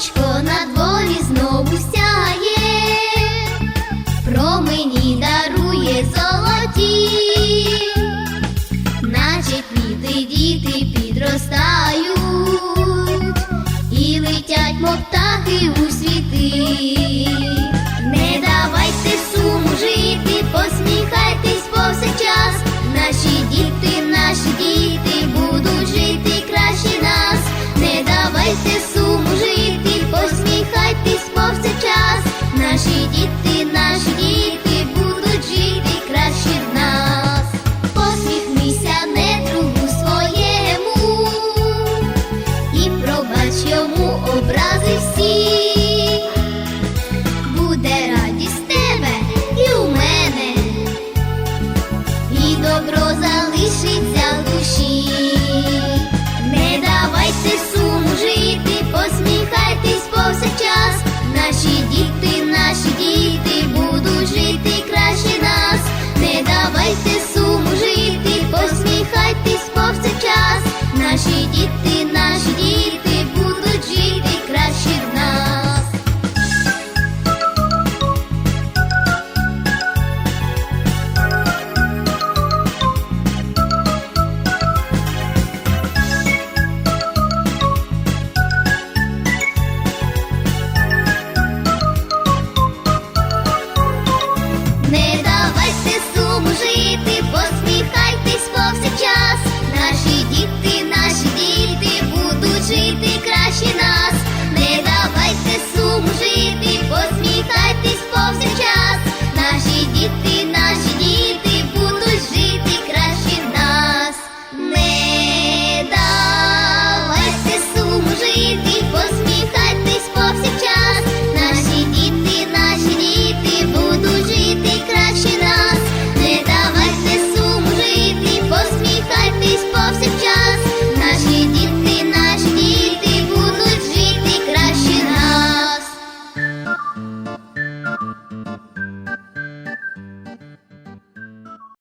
сонечко на дворі знову сяє, про мені дарує золоті, наче квіти діти підростають і летять, мов птахи у добро лишиться в душі, не давайте суму жити, посміхайтесь повсякчас, наші діти, наші діти будуть жити краще нас, не давайте суму жити, посміхайтесь повсякчас, наші діти.